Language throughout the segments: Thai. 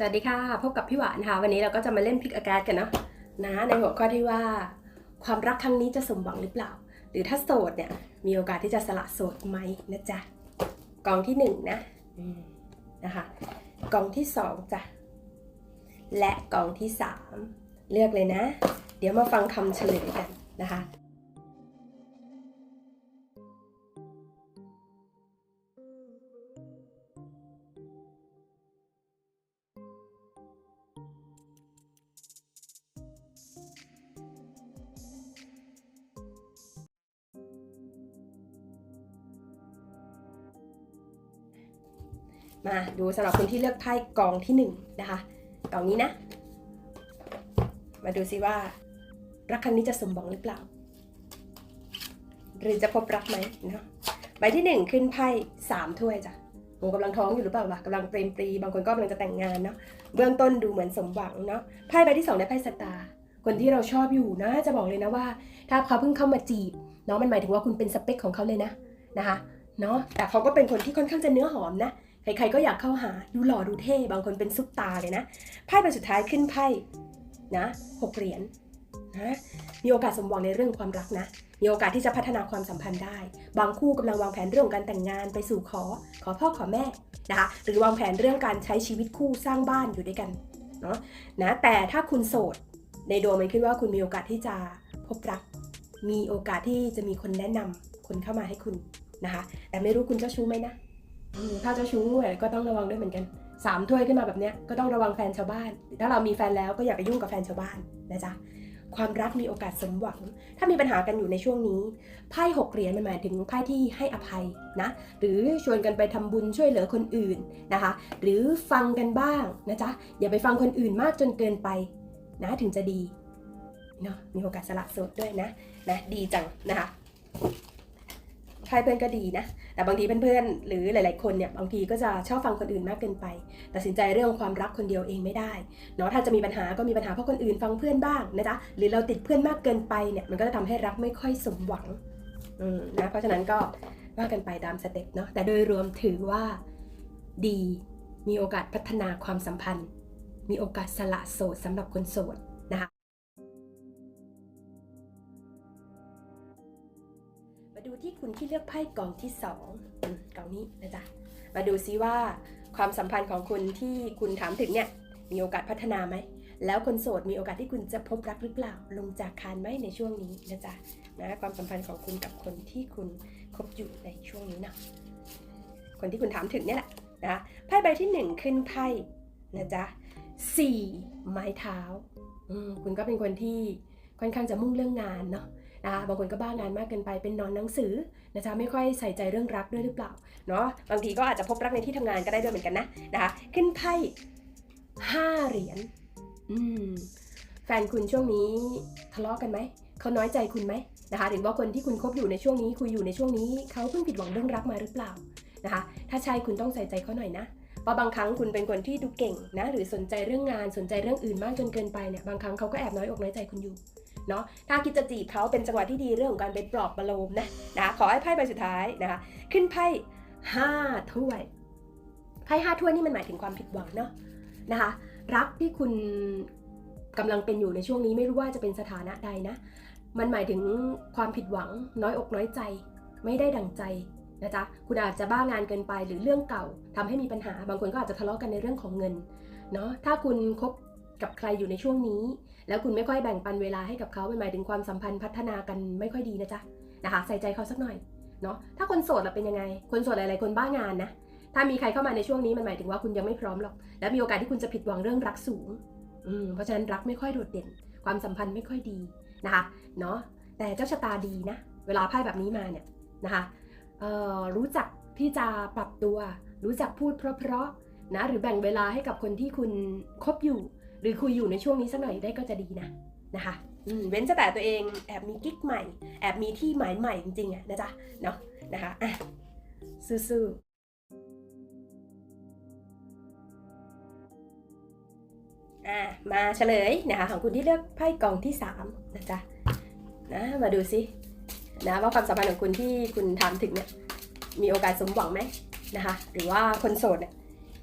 สวัสดีค่ะ พบกับพี่หวานค่ะ วันนี้เราก็จะมาเล่นพิกอากาศกันเนาะนะในหัวข้อที่ว่า ความรักครั้งนี้จะสมหวังหรือเปล่า หรือถ้าโสดเนี่ย มีโอกาสที่จะสละโสดไหมนะจ๊ะกองที่หนึ่งนะนะคะกองที่สองจ้ะและกองที่สามเลือกเลยนะ เดี๋ยวมาฟังคำเฉลยกันนะคะ มาดูสำหรับคนที่เลือกไพ่กองที่หนึ่งนะคะกองนี้นะ มาดูซิว่า รักครั้งนี้จะสมหวังหรือเปล่า หรือจะพบรักไหมเนาะใบที่หนึ่งขึ้นไพ่สามถ้วยจ้ะโหกำลังท้องอยู่หรือเปล่าล่ะกำลังเปรมปรีบางคนก็กำลังจะแต่งงานเนาะเบื้องต้นดูเหมือนสมหวังเนาะไพ่ใบที่สองได้ไพ่สตาร์คนที่เราชอบอยู่นะ จะบอกเลยนะว่า ถ้าเขาเพิ่งเข้ามาจีบเนาะมันหมายถึงว่าคุณเป็นสเปคของเขาเลยนะนะคะเนาะแต่เขาก็เป็นคนที่ค่อนข้างจะเนื้อหอมนะ ใครๆก็อยากเข้าหาดูหล่อดูเท่บางคนเป็นซุปตาเลยนะไพ่ใบสุดท้ายขึ้นไพ่นะหกเหรียญนะมีโอกาสสมหวังในเรื่องความรักนะมีโอกาสที่จะพัฒนาความสัมพันธ์ได้ บางคู่กำลังวางแผนเรื่องของการแต่งงานไปสู่ขอ ขอพ่อขอแม่นะคะหรือวางแผนเรื่องการใช้ชีวิตคู่สร้างบ้านอยู่ด้วยกันเนาะนะแต่ถ้าคุณโสดในดวงมันขึ้นว่าคุณมีโอกาสที่จะพบรัก มีโอกาสที่จะมีคนแนะนำคนเข้ามาให้คุณนะคะ แต่ไม่รู้คุณเจ้าชู้ไหมนะ ถ้าเจ้าชู้ก็ต้องระวังด้วยเหมือนกันสามถ้วยขึ้นมาแบบเนี้ยก็ต้องระวังแฟนชาวบ้าน ถ้าเรามีแฟนแล้วก็อย่าไปยุ่งกับแฟนชาวบ้านนะจ๊ะความรักมีโอกาสสมหวัง ถ้ามีปัญหากันอยู่ในช่วงนี้ ไพ่หกเหรียญมันหมายถึงไพ่ที่ให้อภัยนะ หรือชวนกันไปทำบุญช่วยเหลือคนอื่นนะคะ หรือฟังกันบ้างนะจ๊ะ อย่าไปฟังคนอื่นมากจนเกินไปนะถึงจะดีเนาะ มีโอกาสสละโสดด้วยนะ นะ ดีจังนะคะ ไพ่เพื่อนก็ดีนะ แต่บางทีเพื่อนๆ หรือหลาย ๆ คนเนี่ย บางทีก็จะชอบฟังคนอื่นมากเกินไป ตัดสินใจเรื่องความรักคนเดียวเองไม่ได้ เนาะ ถ้าจะมีปัญหาก็มีปัญหาเพราะคนอื่นฟังเพื่อนบ้างนะจ๊ะ หรือเราติดเพื่อนมากเกินไปเนี่ย มันก็จะทำให้รักไม่ค่อยสมหวัง อืม นะ เพราะฉะนั้นก็ว่ากันไปตามสเต็ปเนาะ แต่โดยรวมถือว่าดี มีโอกาสพัฒนาความสัมพันธ์ มีโอกาสสละโสดสำหรับคนโสด มาดูที่คุณที่เลือกไพ่กองที่สองกองนี้นะจ๊ะ มาดูซิว่า ความสัมพันธ์ของคุณที่คุณถามถึงเนี่ย มีโอกาสพัฒนาไหม แล้วคนโสดมีโอกาสที่คุณจะพบรักหรือเปล่า ลงจากคานไหมในช่วงนี้นะจ๊ะนะความสัมพันธ์ของคุณกับคนที่คุณคบอยู่ในช่วงนี้เนาะคนที่คุณถามถึงเนี่ยแหละนะไพ่ใบที่หนึ่งขึ้นไพ่นะจ๊ะสี่ไม้เท้าคุณก็เป็นคนที่ค่อนข้างจะมุ่งเรื่องงานเนาะ นะคะบางคนก็บ้างานมากเกินไปเป็นนอนหนังสือนะจ๊ะไม่ค่อยใส่ใจเรื่องรักด้วยหรือเปล่าเนาะบางทีก็อาจจะพบรักในที่ทำงานก็ได้ด้วยเหมือนกันนะนะคะขึ้นไพ่ห้าเหรียญอืมแฟนคุณช่วงนี้ทะเลาะกันไหมเขาน้อยใจคุณไหมนะคะหรือว่าคนที่คุณคบอยู่ในช่วงนี้คุยอยู่ในช่วงนี้เขาเพิ่งผิดหวังเรื่องรักมาหรือเปล่านะคะถ้าใช่คุณต้องใส่ใจเขาหน่อยนะเพราะบางครั้งคุณเป็นคนที่ดูเก่งนะหรือสนใจเรื่องงานสนใจเรื่องอื่นมากจนเกินไปเนี่ยบางครั้งเขาก็แอบน้อยอกน้อยใจคุณอยู่ เนาะถ้าคิดจะจีบเขาเป็นจังหวะที่ดีเรื่องของการไปปลอบประโลมนะนะคะขอให้ไพ่ใบสุดท้ายนะคะขึ้นไพ่ห้าถ้วยไพ่ห้าถ้วยนี่มันหมายถึงความผิดหวังเนาะนะคะรักที่คุณกำลังเป็นอยู่ในช่วงนี้ไม่รู้ว่าจะเป็นสถานะใดนะ มันหมายถึงความผิดหวัง น้อยอกน้อยใจ ไม่ได้ดังใจนะจ๊ะคุณอาจจะบ้างานเกินไปหรือเรื่องเก่าทำให้มีปัญหา บางคนก็อาจจะทะเลาะกันในเรื่องของเงินเนาะถ้าคุณคบ กับใครอยู่ในช่วงนี้ แล้วคุณไม่ค่อยแบ่งปันเวลาให้กับเขามันหมายถึงความสัมพันธ์พัฒนากันไม่ค่อยดีนะจ๊ะนะคะใส่ใจเขาสักหน่อยเนาะถ้าคนโสดล่ะเป็นยังไง คนโสดหลายๆคนบ้างานนะถ้ามีใครเข้ามาในช่วงนี้มันหมายถึงว่าคุณยังไม่พร้อมหรอก และมีโอกาสที่คุณจะผิดหวังเรื่องรักสูงอืมเพราะฉะนั้นรักไม่ค่อยโดดเด่น ความสัมพันธ์ไม่ค่อยดีนะคะเนาะแต่เจ้าชะตาดีนะ เวลาไพ่แบบนี้มาเนี่ยนะคะเอ่อรู้จักที่จะปรับตัว รู้จักพูดเพราะๆนะหรือแบ่งเวลาให้กับคนที่คุณคบอยู่ หรือคุยอยู่ในช่วงนี้สักหน่อยได้ก็จะดีนะนะคะเว้นแต่ตัวเองแอบมีกิ๊กใหม่ แอบมีที่หมายใหม่จริงๆอะนะจ๊ะเนาะนะคะอะสู้ๆอะมาเฉลยนะคะของคุณที่เลือกไพ่กองที่3นะจ๊ะนะมาดูสินะว่าความสัมพันธ์ของคุณที่คุณถามถึงเนี่ยมีโอกาสสมหวังไหมนะคะ หรือว่าคนโสดเนี่ย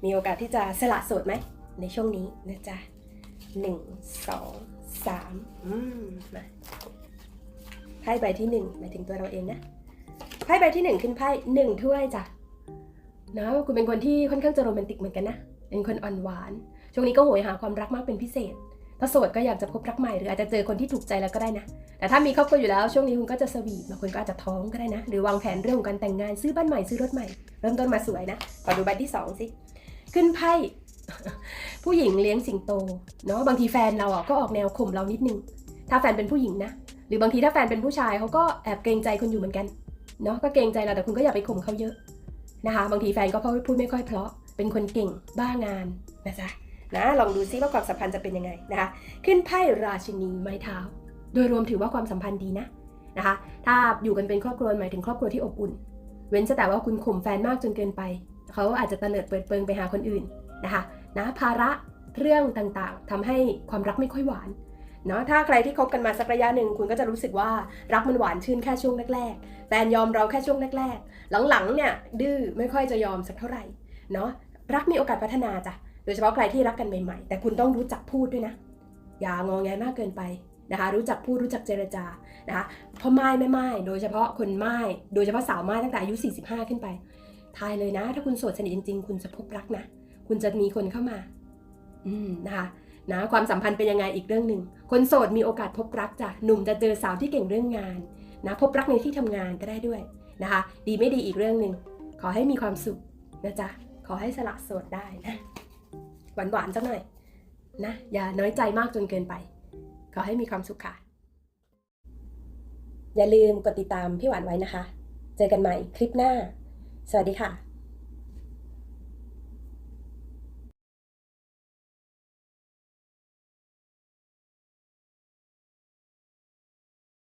มีโอกาสที่จะสละโสดไหมในช่วงนี้นะจ๊ะ หนึ่งสองสามอืมมาไพ่ใบที่หนึ่งหมายถึงตัวเราเองนะไพ่ใบที่หนึ่งขึ้นไพ่หนึ่งถ้วยจ้ะนะคุณเป็นคนที่ค่อนข้างจะโรแมนติกเหมือนกันนะเป็นคนอ่อนหวาน ช่วงนี้ก็โหยหาความรักมากเป็นพิเศษ ถ้าโสดก็อยากจะพบรักใหม่หรืออาจจะเจอคนที่ถูกใจแล้วก็ได้นะ แต่ถ้ามีครอบครัวอยู่แล้วช่วงนี้คุณก็จะสวีทบางคนก็อาจจะท้องก็ได้นะ หรือวางแผนเรื่องของการแต่งงานซื้อบ้านใหม่ซื้อรถใหม่ เริ่มต้นมาสวยนะขอดูใบที่สองสิขึ้นไพ่ ผู้หญิงเลี้ยงสิงโตเนาะบางทีแฟนเราอะก็ออกแนวข่มเรานิดนึง ถ้าแฟนเป็นผู้หญิงนะ หรือบางทีถ้าแฟนเป็นผู้ชายเขาก็แอบเกรงใจคุณอยู่เหมือนกันเนาะก็เกรงใจเราแต่คุณก็อย่าไปข่มเขาเยอะนะคะ บางทีแฟนก็พูดไม่ค่อยเพราะเป็นคนเก่งบ้างานนะจ๊ะนะลองดูซิว่าความสัมพันธ์จะเป็นยังไงนะคะขึ้นไพ่ราชินีไม้เท้า โดยรวมถือว่าความสัมพันธ์ดีนะนะคะ ถ้าอยู่กันเป็นครอบครัวหมายถึงครอบครัวที่อบอุ่น เว้นแต่ว่าคุณข่มแฟนมากจนเกินไป เขาอาจจะเตลิดเปิดเปิงไปหาคนอื่นนะคะ นะภาระเรื่องต่างๆทำให้ความรักไม่ค่อยหวานเนาะถ้าใครที่คบกันมาสักระยะหนึ่งคุณก็จะรู้สึกว่ารักมันหวานชื่นแค่ช่วงแรกๆแฟนยอมเราแค่ช่วงแรกๆ หลังๆเนี่ยดื้อไม่ค่อยจะยอมสักเท่าไหร่เนาะรักมีโอกาสพัฒนาจ้ะโดยเฉพาะใครที่รักกันใหม่ๆ แต่คุณต้องรู้จักพูดด้วยนะ อย่างองแงมากเกินไปนะคะรู้จักพูดรู้จักเจรจานะคะพ่อไม้แม่ไม้โดยเฉพาะคนไม้โดยเฉพาะสาวไม้ตั้งแต่อายุ 45 ขึ้นไปทายเลยนะ ถ้าคุณโสดสนิทจริงๆ คุณจะพบรักนะ คุณจะมีคนเข้ามา อืมนะคะนะความสัมพันธ์เป็นยังไงอีกเรื่องหนึ่ง คนโสดมีโอกาสพบรักจ้ะหนุ่มจะเจอสาวที่เก่งเรื่องงานนะพบรักในที่ทำงานก็ได้ด้วยนะคะ ดีไม่ดีอีกเรื่องหนึ่งขอให้มีความสุขนะจ๊ะขอให้สละโสดได้นะหวานๆสักหน่อยนะอย่าน้อยใจมากจนเกินไป ขอให้มีความสุขค่ะ อย่าลืมกดติดตามพี่หวานไว้นะคะ เจอกันใหม่คลิปหน้า สวัสดีค่ะ